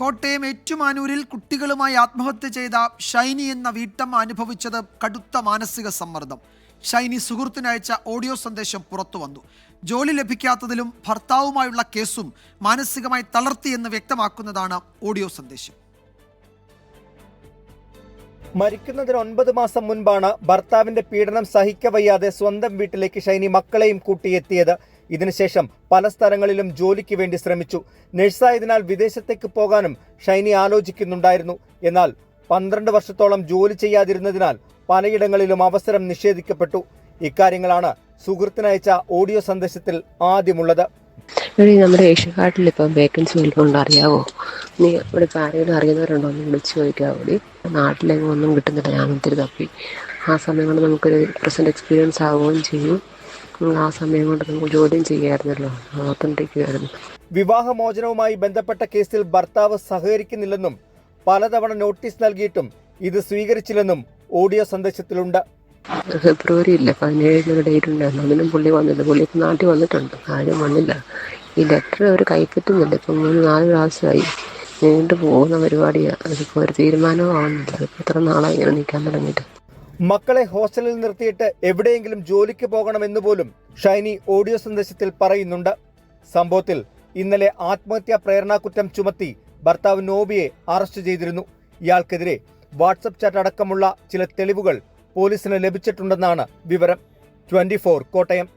കോട്ടയം ഏറ്റുമാനൂരിൽ കുട്ടികളുമായി ആത്മഹത്യ ചെയ്ത ഷൈനി എന്ന വീട്ടമ്മ അനുഭവിച്ചത് കടുത്ത മാനസിക സമ്മർദ്ദം. ഷൈനി സുഹൃത്തിനയച്ച ഓഡിയോ സന്ദേശം പുറത്തു വന്നു. ജോലി ലഭിക്കാത്തതിലും ഭർത്താവുമായുള്ള കേസും മാനസികമായി തളർത്തിയെന്ന് വ്യക്തമാക്കുന്നതാണ് ഓഡിയോ സന്ദേശം. മരിക്കുന്നതിന് ഒൻപത് മാസം മുൻപാണ് ഭർത്താവിന്റെ പീഡനം സഹിക്കവയ്യാതെ സ്വന്തം വീട്ടിലേക്ക് ഷൈനി മക്കളെയും കൂട്ടിയെത്തിയത്. ഇതിനുശേഷം പല സ്ഥലങ്ങളിലും ജോലിക്ക് വേണ്ടി ശ്രമിച്ചു. നഴ്സായതിനാൽ വിദേശത്തേക്ക് പോകാനും ഷൈനി ആലോചിക്കുന്നുണ്ടായിരുന്നു. എന്നാൽ പന്ത്രണ്ട് വർഷത്തോളം ജോലി ചെയ്യാതിരുന്നതിനാൽ പലയിടങ്ങളിലും അവസരം നിഷേധിക്കപ്പെട്ടു. ഇക്കാര്യങ്ങളാണ് സുഹൃത്തിനയച്ച ഓഡിയോ സന്ദേശത്തിൽ ആദ്യമുള്ളത്. നമ്മുടെ ഏഷ്യക്കാട്ടിൽ ഇപ്പം വേക്കൻസി വല്ലതും അറിയാവോ? നീ ഇവിടെ ഇപ്പം ആരെങ്കിലും അറിയുന്നവരുണ്ടോ? എന്ന് വിളിച്ച് ചോദിക്കാവോ? ഡി നാട്ടിലെങ്ങും ഒന്നും കിട്ടുന്നില്ല. ഞാൻ ഒത്തിരി തപ്പി. ആ സമയം കൊണ്ട് നമുക്കൊരു പ്രസന്റ് എക്സ്പീരിയൻസ് ആവുകയും ചെയ്യും. ആ സമയം കൊണ്ട് നമുക്ക് ജോലിയും ചെയ്യാമായിരുന്നല്ലോ വിവാഹമോചനവുമായി ബന്ധപ്പെട്ട കേസിൽ ഭർത്താവ് സഹകരിക്കുന്നില്ലെന്നും പലതവണ നോട്ടീസ് നൽകിയിട്ടും ഇത് സ്വീകരിച്ചില്ലെന്നും ഓഡിയോ സന്ദേശത്തിലുണ്ട്. ഫെബ്രുവരി ഇല്ല പതിനേഴിനൊരു ഡേറ്റ് ഉണ്ടായിരുന്നു അതിനും പുള്ളി വന്നില്ല. പുള്ളി ഇപ്പം നാട്ടിൽ വന്നിട്ടുണ്ട്. ആരും വന്നില്ല. ഈ ലെറ്റർ അവർ കൈപ്പറ്റുന്നില്ല. ഇപ്പം മൂന്ന് നാല് പ്രാവശ്യമായി നീണ്ടു പോകുന്ന പരിപാടിയാണ് അതിപ്പോൾ ഒരു തീരുമാനവും ആവുന്നില്ല അതിപ്പോൾ ഇത്ര നാളായി ഇങ്ങനെ നിൽക്കാൻ തുടങ്ങിയിട്ട്? മക്കളെ ഹോസ്റ്റലിൽ നിർത്തിയിട്ട് എവിടെയെങ്കിലും ജോലിക്ക് പോകണമെന്ന് പോലും ഷൈനി ഓഡിയോ സന്ദേശത്തിൽ പറയുന്നുണ്ട്. സംഭവത്തിൽ ഇന്നലെ ആത്മഹത്യാ പ്രേരണാകുറ്റം ചുമത്തി ഭർത്താവ് നോബിയെ അറസ്റ്റ് ചെയ്തിരുന്നു. ഇയാൾക്കെതിരെ വാട്സപ്പ് ചാറ്റ് അടക്കമുള്ള ചില തെളിവുകൾ പോലീസിന് ലഭിച്ചിട്ടുണ്ടെന്നാണ് വിവരം. ട്വന്റി കോട്ടയം.